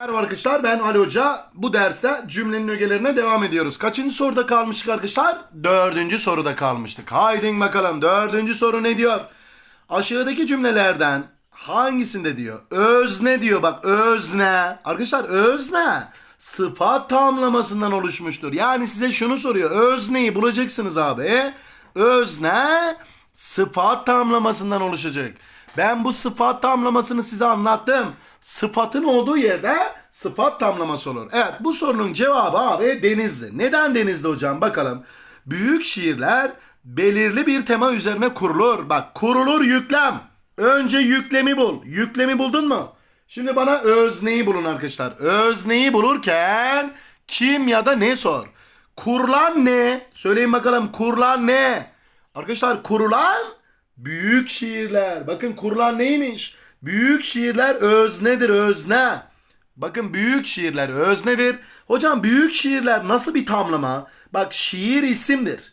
Merhaba arkadaşlar ben Ali Hoca. Bu derste cümlenin ögelerine devam ediyoruz. Kaçıncı soruda kalmıştık arkadaşlar? Dördüncü soruda kalmıştık. Haydi bakalım dördüncü soru ne diyor? Aşağıdaki cümlelerden hangisinde diyor? Özne diyor bak özne. Arkadaşlar özne sıfat tamlamasından oluşmuştur. Yani size şunu soruyor. Özneyi bulacaksınız abi. Özne sıfat tamlamasından oluşacak. Ben bu sıfat tamlamasını size anlattım. Sıfatın olduğu yerde sıfat tamlaması olur. Evet bu sorunun cevabı abi Denizli. Neden Denizli hocam bakalım. Büyük şiirler belirli bir tema üzerine kurulur. Bak kurulur yüklem. Önce yüklemi bul. Yüklemi buldun mu? Şimdi bana özneyi bulun arkadaşlar. Özneyi bulurken kim ya da ne sor? Kurulan ne? Söyleyin bakalım kurulan ne? Arkadaşlar kurulan büyük şiirler. Bakın kurulan neymiş? Büyük şiirler öznedir özne. Bakın büyük şiirler öznedir. Hocam büyük şiirler nasıl bir tamlama? Bak şiir isimdir.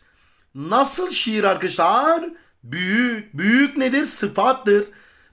Nasıl şiir arkadaşlar? Büyük. Büyük nedir? Sıfattır.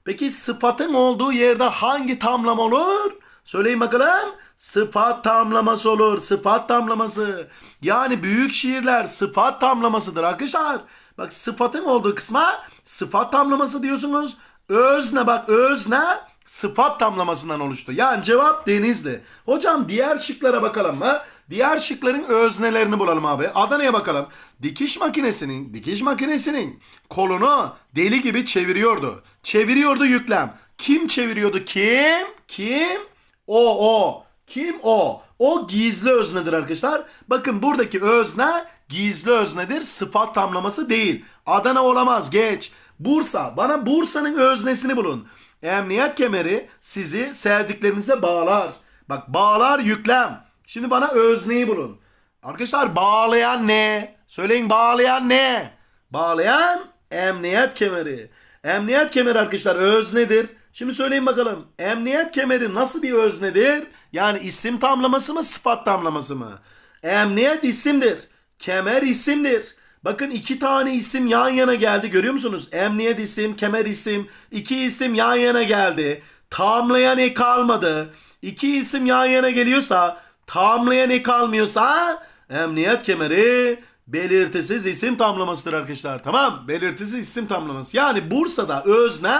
Peki sıfatın olduğu yerde hangi tamlama olur? Söyleyin bakalım. Sıfat tamlaması olur. Sıfat tamlaması. Yani büyük şiirler sıfat tamlamasıdır arkadaşlar. Bak sıfatın olduğu kısma sıfat tamlaması diyorsunuz. Özne bak özne sıfat tamlamasından oluştu. Yani cevap Denizli. Hocam diğer şıklara bakalım mı? Diğer şıkların öznelerini bulalım abi. Adana'ya bakalım. Dikiş makinesinin, dikiş makinesinin kolunu deli gibi çeviriyordu. Çeviriyordu yüklem. Kim çeviriyordu? Kim? Kim? O, o. Kim o? O gizli öznedir arkadaşlar. Bakın buradaki özne gizli öznedir. Sıfat tamlaması değil. Adana olamaz. Geç. Bursa. Bana Bursa'nın öznesini bulun. Emniyet kemeri sizi sevdiklerinize bağlar. Bak bağlar yüklem. Şimdi bana özneyi bulun. Arkadaşlar bağlayan ne? Söyleyin bağlayan ne? Bağlayan emniyet kemeri. Emniyet kemeri arkadaşlar öznedir. Şimdi söyleyin bakalım. Emniyet kemeri nasıl bir öznedir? Yani isim tamlaması mı sıfat tamlaması mı? Emniyet isimdir. Kemer isimdir. Bakın iki tane isim yan yana geldi görüyor musunuz? Emniyet isim, kemer isim. iki isim yan yana geldi. Tamlayan ek kalmadı. İki isim yan yana geliyorsa, tamlayan ek kalmıyorsa emniyet kemeri belirtisiz isim tamlamasıdır arkadaşlar. Tamam? Belirtisiz isim tamlaması. Yani Bursa'da özne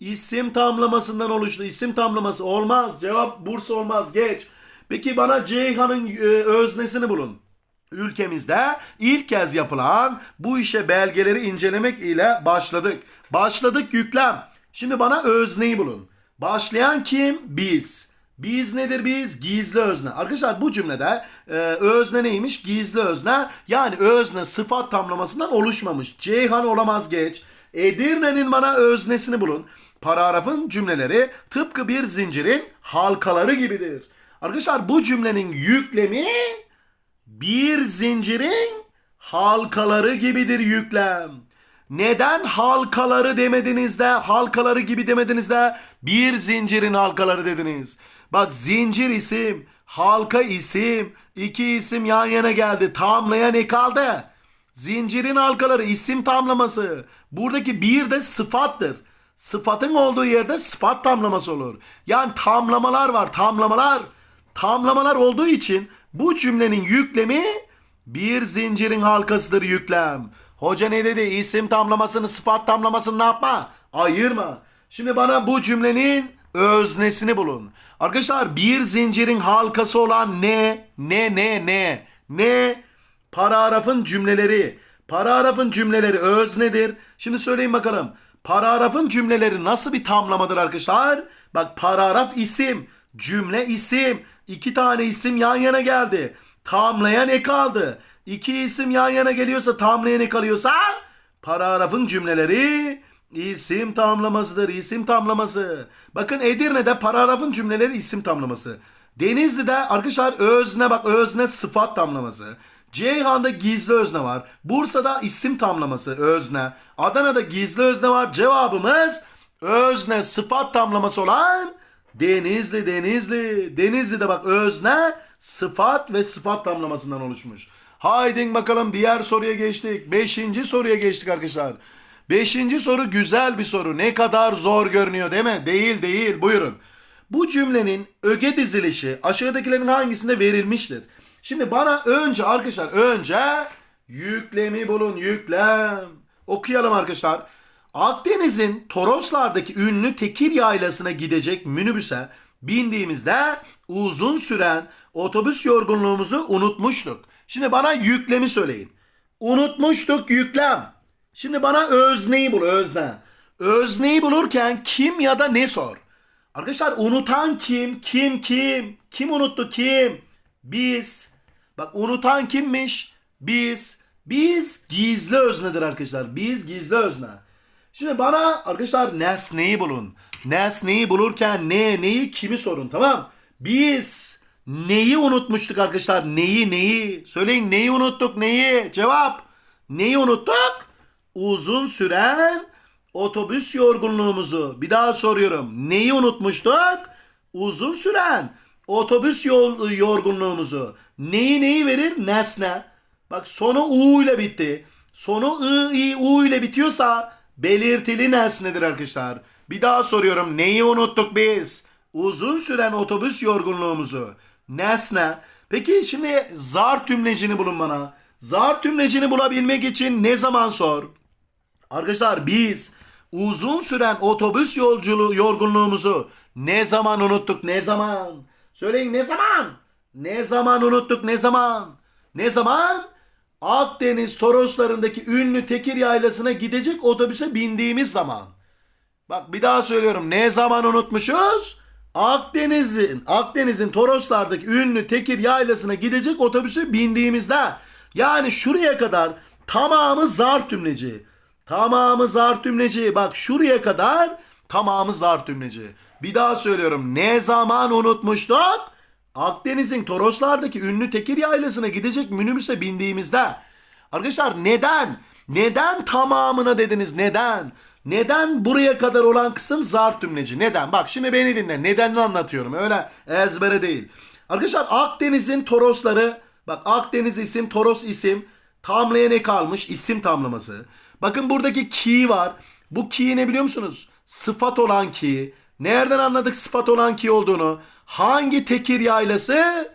isim tamlamasından oluştu. İsim tamlaması olmaz. Cevap Bursa olmaz. Geç. Peki bana Ceyhan'ın e, öznesini bulun. Ülkemizde ilk kez yapılan bu işe belgeleri incelemek ile başladık. Başladık yüklem. Şimdi bana özneyi bulun. Başlayan kim? Biz. Biz nedir biz? Gizli özne. Arkadaşlar bu cümlede e, özne neymiş? Gizli özne. Yani özne sıfat tamlamasından oluşmamış. Ceyhan olamaz geç. Edirne'nin bana öznesini bulun. Paragrafın cümleleri tıpkı bir zincirin halkaları gibidir. Arkadaşlar bu cümlenin yüklemi bir zincirin halkaları gibidir yüklem. Neden halkaları demediniz de halkaları gibi demediniz de bir zincirin halkaları dediniz. Bak zincir isim, halka isim, iki isim yan yana geldi. Tamlayan ne kaldı? Zincirin halkaları isim tamlaması. Buradaki bir de sıfattır. Sıfatın olduğu yerde sıfat tamlaması olur. Yani tamlamalar var tamlamalar. Tamlamalar olduğu için bu cümlenin yüklemi bir zincirin halkasıdır yüklem. Hoca ne dedi? İsim tamlamasını sıfat tamlamasını ne yapma? Ayırma. Şimdi bana bu cümlenin öznesini bulun. Arkadaşlar bir zincirin halkası olan ne? Ne ne ne? Ne? Paragrafın cümleleri. Paragrafın cümleleri öznedir. Şimdi söyleyin bakalım. Paragrafın cümleleri nasıl bir tamlamadır arkadaşlar? Bak paragraf isim, cümle isim. İki tane isim yan yana geldi. Tamlayan ek kaldı. İki isim yan yana geliyorsa tamlayan ek kalıyorsa paragrafın cümleleri isim tamlamasıdır. isim tamlaması. Bakın Edirne'de paragrafın cümleleri isim tamlaması. Denizli'de arkadaşlar özne bak özne sıfat tamlaması. Ceyhan'da gizli özne var. Bursa'da isim tamlaması özne. Adana'da gizli özne var. Cevabımız özne sıfat tamlaması olan Denizli Denizli. Denizli'de bak özne sıfat ve sıfat tamlamasından oluşmuş. Haydi bakalım diğer soruya geçtik. Beşinci soruya geçtik arkadaşlar. Beşinci soru güzel bir soru. Ne kadar zor görünüyor değil mi? Değil değil buyurun. Bu cümlenin öge dizilişi aşağıdakilerin hangisinde verilmiştir? Şimdi bana önce arkadaşlar önce yüklemi bulun yüklem. Okuyalım arkadaşlar. Akdeniz'in Toroslar'daki ünlü Tekir Yaylası'na gidecek minibüse bindiğimizde uzun süren otobüs yorgunluğumuzu unutmuştuk. Şimdi bana yüklemi söyleyin. Unutmuştuk yüklem. Şimdi bana özneyi bul özne. Özneyi bulurken kim ya da ne sor? Arkadaşlar unutan kim? Kim kim? Kim unuttu kim? Biz. Bak unutan kimmiş? Biz. Biz gizli öznedir arkadaşlar. Biz gizli özne. Şimdi bana arkadaşlar nesneyi bulun. Nesneyi bulurken ne, neyi, kimi sorun tamam? Biz neyi unutmuştuk arkadaşlar? Neyi, neyi? Söyleyin neyi unuttuk, neyi? Cevap. Neyi unuttuk? Uzun süren otobüs yorgunluğumuzu. Bir daha soruyorum. Neyi unutmuştuk? Uzun süren otobüs yol yorgunluğumuzu. Neyi neyi verir? Nesne. Bak sonu u ile bitti. Sonu ı, i, u ile bitiyorsa belirtili nesnedir arkadaşlar. Bir daha soruyorum. Neyi unuttuk biz? Uzun süren otobüs yorgunluğumuzu. Nesne. Peki şimdi zar tümlecini bulun bana. Zar tümlecini bulabilmek için ne zaman sor? Arkadaşlar biz uzun süren otobüs yolculuğu yorgunluğumuzu ne zaman unuttuk? Ne zaman? Söyleyin ne zaman? Ne zaman unuttuk? Ne zaman? Ne zaman? Akdeniz Toroslarındaki ünlü Tekir Yaylası'na gidecek otobüse bindiğimiz zaman. Bak bir daha söylüyorum. Ne zaman unutmuşuz? Akdeniz'in Akdeniz'in Toroslardaki ünlü Tekir Yaylası'na gidecek otobüse bindiğimizde. Yani şuraya kadar tamamı zar tümleci. Tamamı zar tümleci. Bak şuraya kadar tamamı zar tümleci. Bir daha söylüyorum. Ne zaman unutmuştuk? Akdeniz'in Toroslardaki ünlü Tekir Yaylası'na gidecek minibüse bindiğimizde. Arkadaşlar neden? Neden tamamına dediniz? Neden? Neden buraya kadar olan kısım zar tümleci? Neden? Bak şimdi beni dinle. Nedenini anlatıyorum. Öyle ezbere değil. Arkadaşlar Akdeniz'in Torosları bak Akdeniz isim, Toros isim tamlaya ne kalmış? İsim tamlaması. Bakın buradaki ki var. Bu ki ne biliyor musunuz? Sıfat olan ki. Nereden anladık sıfat olan ki olduğunu? Hangi tekir yaylası?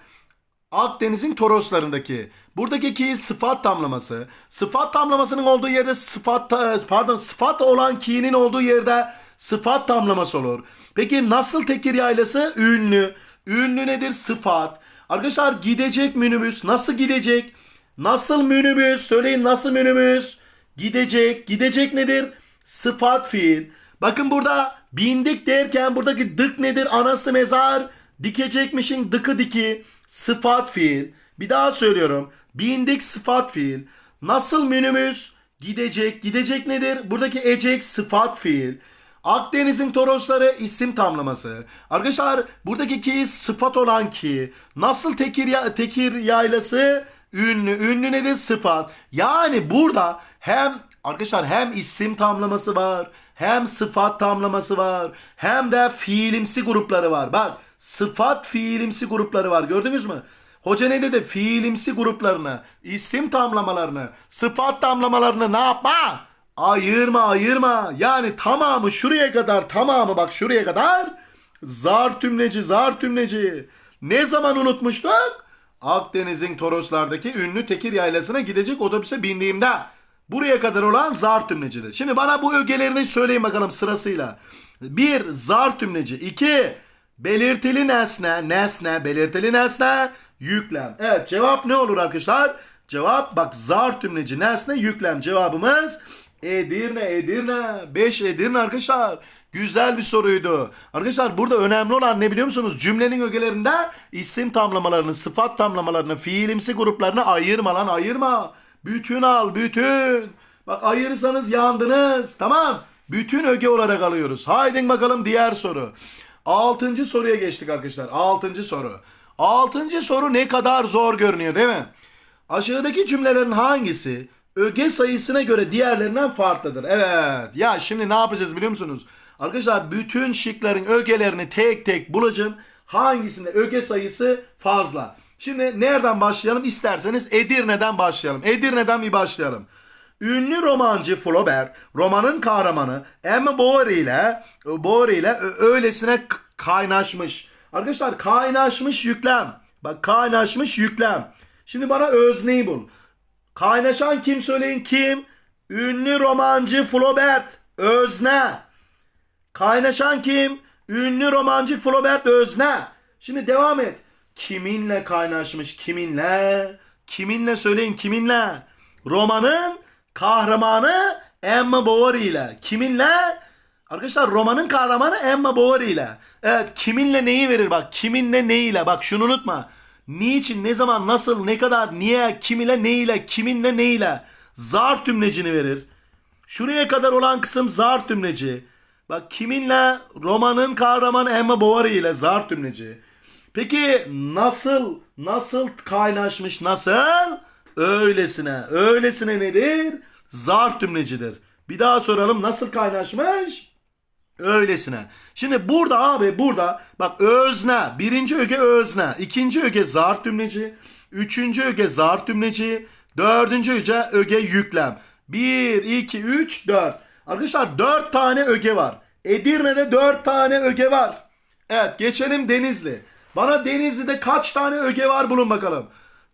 Akdeniz'in Toroslarındaki. Buradaki ki sıfat tamlaması. Sıfat tamlamasının olduğu yerde sıfat pardon sıfat olan ki'nin olduğu yerde sıfat tamlaması olur. Peki nasıl tekir yaylası? Ünlü. Ünlü nedir? Sıfat. Arkadaşlar gidecek minibüs nasıl gidecek? Nasıl minibüs? Söyleyin nasıl minibüs? Gidecek. Gidecek nedir? Sıfat fiil. Bakın burada bindik derken buradaki dık nedir? Anası mezar. Dikecekmişin dıkı diki. Sıfat fiil. Bir daha söylüyorum. Bindik sıfat fiil. Nasıl minibüs? Gidecek. Gidecek nedir? Buradaki ecek sıfat fiil. Akdeniz'in Torosları isim tamlaması. Arkadaşlar buradaki ki sıfat olan ki. Nasıl tekir, ya, tekir yaylası? Ünlü. Ünlü nedir? Sıfat. Yani burada hem arkadaşlar hem isim tamlaması var. Hem sıfat tamlaması var. Hem de fiilimsi grupları var. Bak sıfat fiilimsi grupları var. Gördünüz mü? Hoca ne dedi? Fiilimsi gruplarını, isim tamlamalarını, sıfat tamlamalarını ne yapma? Ayırma ayırma. Yani tamamı şuraya kadar tamamı bak şuraya kadar zar tümleci zar tümleci. Ne zaman unutmuştuk? Akdeniz'in Toroslardaki ünlü Tekir Yaylası'na gidecek otobüse bindiğimde. Buraya kadar olan zar tümlecidir. Şimdi bana bu ögelerini söyleyin bakalım sırasıyla. Bir zar tümleci. iki belirtili nesne. Nesne belirtili nesne. Yüklem. Evet cevap ne olur arkadaşlar? Cevap bak zar tümleci nesne yüklem. Cevabımız Edirne Edirne. 5 Edirne arkadaşlar. Güzel bir soruydu. Arkadaşlar burada önemli olan ne biliyor musunuz? Cümlenin ögelerinde isim tamlamalarını, sıfat tamlamalarını, fiilimsi gruplarını ayırma lan ayırma. Bütün al bütün. Bak ayırırsanız yandınız. Tamam. Bütün öge olarak alıyoruz. Haydi bakalım diğer soru. Altıncı soruya geçtik arkadaşlar. Altıncı soru. Altıncı soru ne kadar zor görünüyor değil mi? Aşağıdaki cümlelerin hangisi öge sayısına göre diğerlerinden farklıdır? Evet. Ya şimdi ne yapacağız biliyor musunuz? Arkadaşlar bütün şıkların ögelerini tek tek bulacağım. Hangisinde öge sayısı fazla? Şimdi nereden başlayalım? İsterseniz Edirne'den başlayalım. Edirne'den bir başlayalım. Ünlü romancı Flaubert romanın kahramanı Emma Bovary ile Bovary ile öylesine Kaynaşmış. Arkadaşlar kaynaşmış yüklem. Bak kaynaşmış yüklem. Şimdi bana özneyi bul. Kaynaşan kim söyleyin kim? Ünlü romancı Flaubert. Özne. Kaynaşan kim? Ünlü romancı Flaubert Özne. Şimdi devam et. Kiminle kaynaşmış? Kiminle? Kiminle söyleyin kiminle? Romanın kahramanı Emma Bovary ile. Kiminle? Arkadaşlar romanın kahramanı Emma Bovary ile. Evet kiminle neyi verir bak. Kiminle neyiyle bak şunu unutma. Niçin, ne zaman, nasıl, ne kadar, niye, kim ile, ne ile, kiminle, ne ile. Zar tümlecini verir. Şuraya kadar olan kısım zar tümleci. Bak kiminle? Romanın kahramanı Emma Bovary ile zar tümleci. Peki nasıl, nasıl kaynaşmış, nasıl? Öylesine, öylesine nedir? Zar tümlecidir. Bir daha soralım nasıl kaynaşmış? Öylesine. Şimdi burada abi burada bak özne. Birinci öge özne. ikinci öge zar tümleci. Üçüncü öge zar tümleci. Dördüncü öge, öge yüklem. Bir, iki, üç, dört. Arkadaşlar dört tane öge var. Edirne'de dört tane öge var. Evet geçelim Denizli. Bana Denizli'de kaç tane öge var bulun bakalım.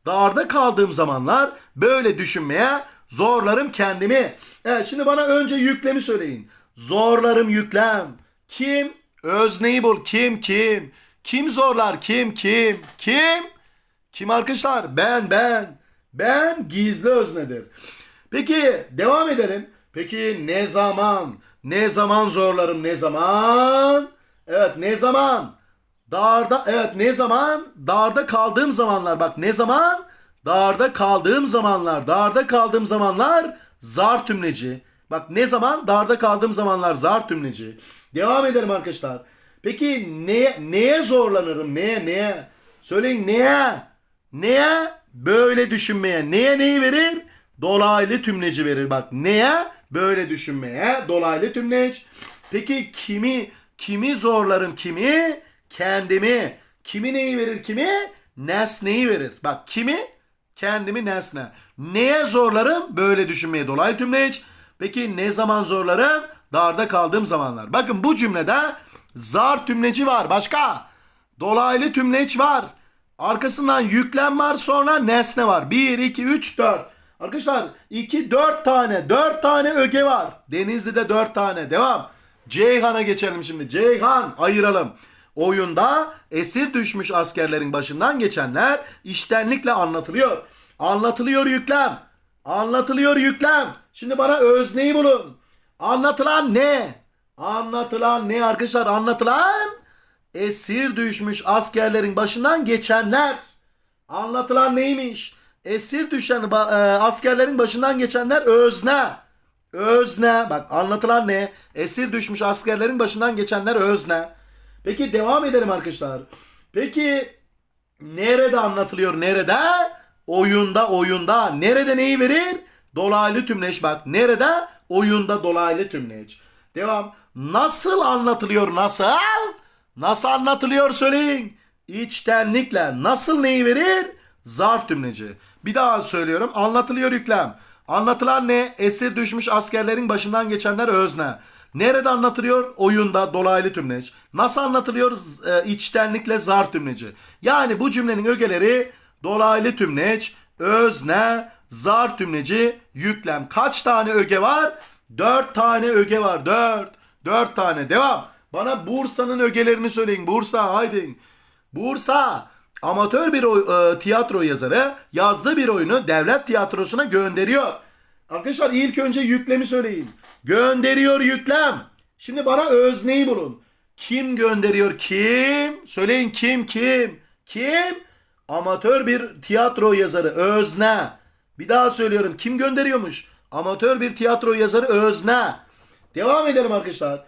Darda kaldığım zamanlar böyle düşünmeye zorlarım kendimi. Evet şimdi bana önce yüklemi söyleyin. Zorlarım yüklem. Kim? Özneyi bul. Kim kim? Kim zorlar? Kim kim? Kim? Kim arkadaşlar? Ben ben. Ben gizli öznedir. Peki devam edelim. Peki ne zaman? Ne zaman zorlarım? Ne zaman? Evet ne zaman? Darda evet ne zaman? Darda kaldığım zamanlar. Bak ne zaman? Darda kaldığım zamanlar. Darda kaldığım zamanlar zar tümleci. Bak ne zaman? Darda kaldığım zamanlar zar tümleci. Devam edelim arkadaşlar. Peki neye, neye zorlanırım? Neye neye? Söyleyin neye? Neye? Böyle düşünmeye. Neye neyi verir? Dolaylı tümleci verir. Bak neye? Böyle düşünmeye. Dolaylı tümleç. Peki kimi kimi zorlarım kimi? Kendimi. Kimi neyi verir kimi? Nesneyi verir. Bak kimi? Kendimi nesne. Neye zorlarım? Böyle düşünmeye dolaylı tümleç. Peki ne zaman zorlarım? Darda kaldığım zamanlar. Bakın bu cümlede zar tümleci var. Başka? Dolaylı tümleç var. Arkasından yüklem var sonra nesne var. 1, 2, 3, 4. Arkadaşlar 2, 4 tane. 4 tane öge var. Denizli'de 4 tane. Devam. Ceyhan'a geçelim şimdi. Ceyhan ayıralım. Oyunda esir düşmüş askerlerin başından geçenler iştenlikle anlatılıyor. Anlatılıyor yüklem. Anlatılıyor yüklem. Şimdi bana özneyi bulun. Anlatılan ne? Anlatılan ne arkadaşlar? Anlatılan esir düşmüş askerlerin başından geçenler. Anlatılan neymiş? Esir düşen e, askerlerin başından geçenler özne. Özne. Bak anlatılan ne? Esir düşmüş askerlerin başından geçenler özne. Peki devam edelim arkadaşlar. Peki nerede anlatılıyor? Nerede? Oyunda oyunda. Nerede neyi verir? Dolaylı tümleç bak. Nerede? Oyunda dolaylı tümleç. Devam. Nasıl anlatılıyor? Nasıl? Nasıl anlatılıyor söyleyin. İçtenlikle. Nasıl neyi verir? Zar tümleci. Bir daha söylüyorum. Anlatılıyor yüklem. Anlatılan ne? Esir düşmüş askerlerin başından geçenler özne. Nerede anlatılıyor? Oyunda dolaylı tümleç. Nasıl anlatılıyor? E, içtenlikle zar tümleci. Yani bu cümlenin ögeleri dolaylı tümleç, özne, zar tümleci, yüklem. Kaç tane öge var? Dört tane öge var. Dört. Dört tane. Devam. Bana Bursa'nın ögelerini söyleyin. Bursa haydi. Bursa amatör bir oy- e, tiyatro yazarı yazdığı bir oyunu devlet tiyatrosuna gönderiyor. Arkadaşlar ilk önce yüklemi söyleyin. Gönderiyor yüklem. Şimdi bana özneyi bulun. Kim gönderiyor? Kim? Söyleyin kim kim? Kim? Amatör bir tiyatro yazarı özne. Bir daha söylüyorum. Kim gönderiyormuş? Amatör bir tiyatro yazarı özne. Devam edelim arkadaşlar.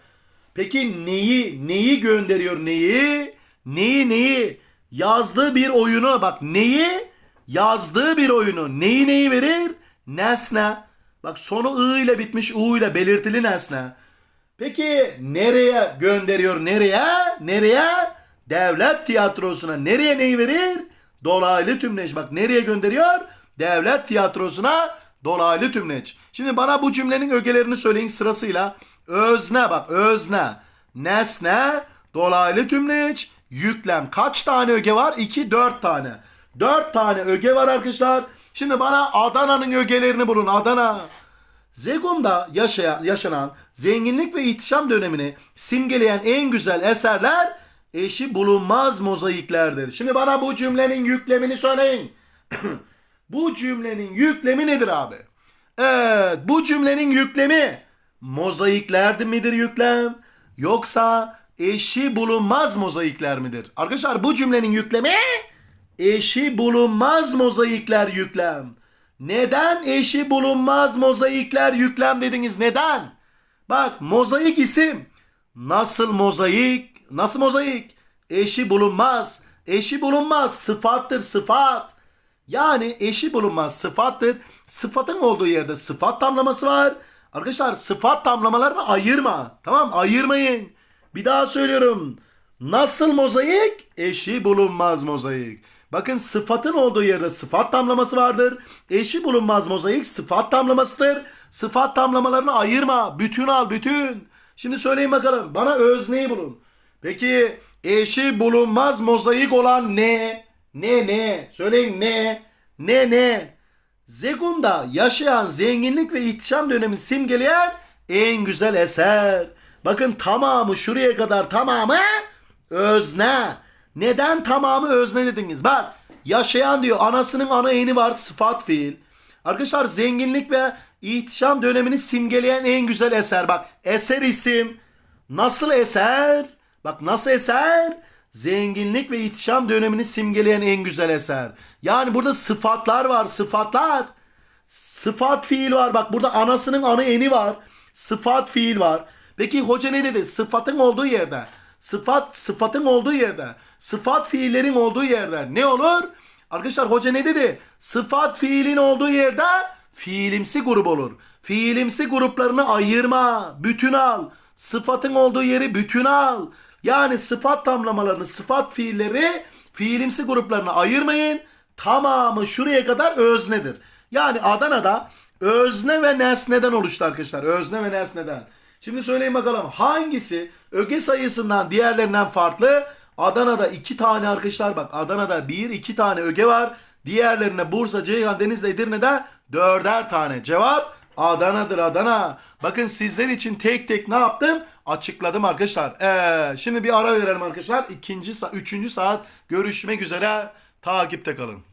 Peki neyi neyi gönderiyor neyi? Neyi neyi? Yazdığı bir oyunu bak neyi? Yazdığı bir oyunu neyi neyi verir? Nesne. Bak sonu ı ile bitmiş u ile belirtili nesne. Peki nereye gönderiyor nereye? Nereye? Devlet tiyatrosuna. Nereye neyi verir? Dolaylı tümleç. Bak nereye gönderiyor? Devlet tiyatrosuna dolaylı tümleç. Şimdi bana bu cümlenin ögelerini söyleyin sırasıyla. Özne bak özne. Nesne. Dolaylı tümleç. Yüklem. Kaç tane öge var? 2, 4 tane. 4 tane öge var arkadaşlar. Şimdi bana Adana'nın ögelerini bulun. Adana. Zegum'da yaşayan, yaşanan zenginlik ve ihtişam dönemini simgeleyen en güzel eserler eşi bulunmaz mozaiklerdir. Şimdi bana bu cümlenin yüklemini söyleyin. bu cümlenin yüklemi nedir abi? Evet bu cümlenin yüklemi mozaikler midir yüklem? Yoksa eşi bulunmaz mozaikler midir? Arkadaşlar bu cümlenin yüklemi eşi bulunmaz mozaikler yüklem. Neden eşi bulunmaz mozaikler yüklem dediniz? Neden? Bak mozaik isim. Nasıl mozaik? Nasıl mozaik? Eşi bulunmaz. Eşi bulunmaz sıfattır sıfat. Yani eşi bulunmaz sıfattır. Sıfatın olduğu yerde sıfat tamlaması var. Arkadaşlar sıfat tamlamalarını ayırma. Tamam ayırmayın. Bir daha söylüyorum. Nasıl mozaik? Eşi bulunmaz mozaik. Bakın sıfatın olduğu yerde sıfat tamlaması vardır. Eşi bulunmaz mozaik sıfat tamlamasıdır. Sıfat tamlamalarını ayırma. Bütün al bütün. Şimdi söyleyin bakalım. Bana özneyi bulun. Peki eşi bulunmaz mozaik olan ne? Ne ne? Söyleyin ne? Ne ne? Zegum'da yaşayan zenginlik ve ihtişam dönemini simgeleyen en güzel eser. Bakın tamamı şuraya kadar tamamı özne. Neden tamamı özne dediniz? Bak yaşayan diyor anasının ana eni var sıfat fiil. Arkadaşlar zenginlik ve ihtişam dönemini simgeleyen en güzel eser. Bak eser isim. Nasıl eser? Bak nasıl eser? Zenginlik ve ihtişam dönemini simgeleyen en güzel eser. Yani burada sıfatlar var sıfatlar. Sıfat fiil var. Bak burada anasının ana eni var. Sıfat fiil var. Peki hoca ne dedi? Sıfatın olduğu yerde. Sıfat sıfatın olduğu yerde. Sıfat fiillerin olduğu yerde. Ne olur? Arkadaşlar hoca ne dedi? Sıfat fiilin olduğu yerde fiilimsi grup olur. Fiilimsi gruplarını ayırma. Bütün al. Sıfatın olduğu yeri bütün al. Yani sıfat tamlamalarını, sıfat fiilleri fiilimsi gruplarına ayırmayın. Tamamı şuraya kadar öznedir. Yani Adana'da özne ve nesneden oluştu arkadaşlar. Özne ve nesneden. Şimdi söyleyin bakalım hangisi öge sayısından diğerlerinden farklı? Adana'da iki tane arkadaşlar bak Adana'da bir iki tane öge var. Diğerlerine Bursa, Ceyhan, Denizli, Edirne'de dörder tane. Cevap Adana'dır Adana. Bakın sizler için tek tek ne yaptım? Açıkladım arkadaşlar. Ee, şimdi bir ara verelim arkadaşlar. İkinci, üçüncü saat görüşmek üzere. Takipte kalın.